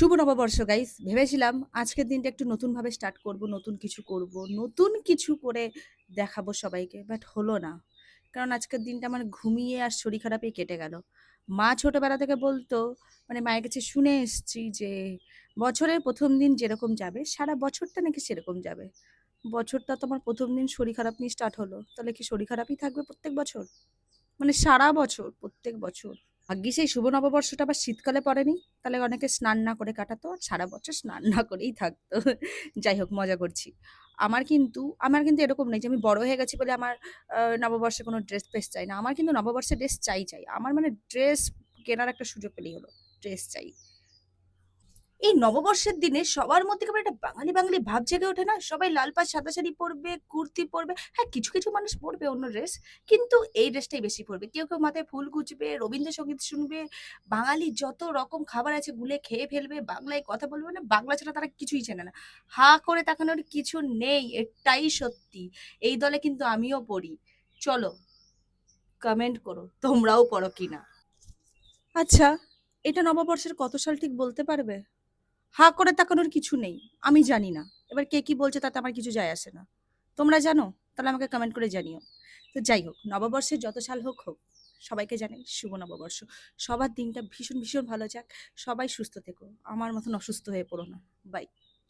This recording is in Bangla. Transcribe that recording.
শুভ নববর্ষ গাইস ভেবেছিলাম আজকের দিনটা একটু নতুনভাবে স্টার্ট করব, নতুন কিছু করব, নতুন কিছু করে দেখাবো সবাইকে বাট হলো না। কারণ আজকের দিনটা আমার ঘুমিয়ে আর শরীর খারাপে কেটে গেল। মা ছোটবেলা থেকে বলতো মানে মায়ের কাছে শুনে এসেছি যে, বছরের প্রথম দিন যেরকম যাবে, সারা বছরটা নাকি সেরকম যাবে। বছরটা তো আমার প্রথম দিন শরীর খারাপ নিয়ে স্টার্ট হলো, তাহলে কি শরীর খারাপই থাকবে প্রত্যেক বছর? মানে সারা বছর, প্রত্যেক বছর। ভাগ্যিস এই শুভ নববর্ষটা আবার শীতকালে পড়েনি। তাহলে অনেকে স্নান না করে কাটাতো, আর সারা বছর স্নান না করেই থাকতো। যাই হোক, মজা করছি। আমার কিন্তু আমার কিন্তু এরকম নেই যে আমি বড় হয়ে গেছি বলে আমার নববর্ষে কোনো ড্রেস ফ্রেস চাই না। আমার কিন্তু নববর্ষে ড্রেস চাই চাই। আমার মানে ড্রেস কেনার একটা সুযোগ পেলেই হলো, ড্রেস চাই। এই নববর্ষের দিনে সবার মধ্যে কেমন একটা বাঙালি বাঙালি ভাব জেগে ওঠে না? সবাই লাল পাড়, সাদা শাড়ি পরবে, কুর্তি পরবে। হ্যাঁ কিছু কিছু মানুষ পরবে অন্য ড্রেস কিন্তু এই ড্রেসটাই বেশি পরবে। কেউ কেউ মাথায় ফুল গুজবে, রবীন্দ্রসঙ্গীত শুনবে, বাঙালি যত রকম খাবার আছে গুলে খেয়ে ফেলবে, বাংলায় কথা বলবে মানে বাংলা ছাড়া তারা কিছুই চেনে না। হা করে তাকানোর কিছু নেই, এটাই সত্যি। এই দলে কিন্তু আমিও পড়ি। চলো কমেন্ট করো, তোমরাও পড়ো কিনা? আচ্ছা এটা নববর্ষের কত সাল ঠিক বলতে পারবে? হা করে তাকানোর কিছু নেই, আমি জানি না। এবার কে কি বলছে তাতে আমার কিছু যায় আসে না। তোমরা জানো? তাহলে আমাকে কমেন্ট করে জানিও। তো যাই হোক নববর্ষে যত সাল হোক হোক, সবাইকে জানে শুভ নববর্ষ। সবার দিনটা ভীষণ ভীষণ ভালো যাক। সবাই সুস্থ থেকো। আমার মতন অসুস্থ হয়ে পড়ো না। বাই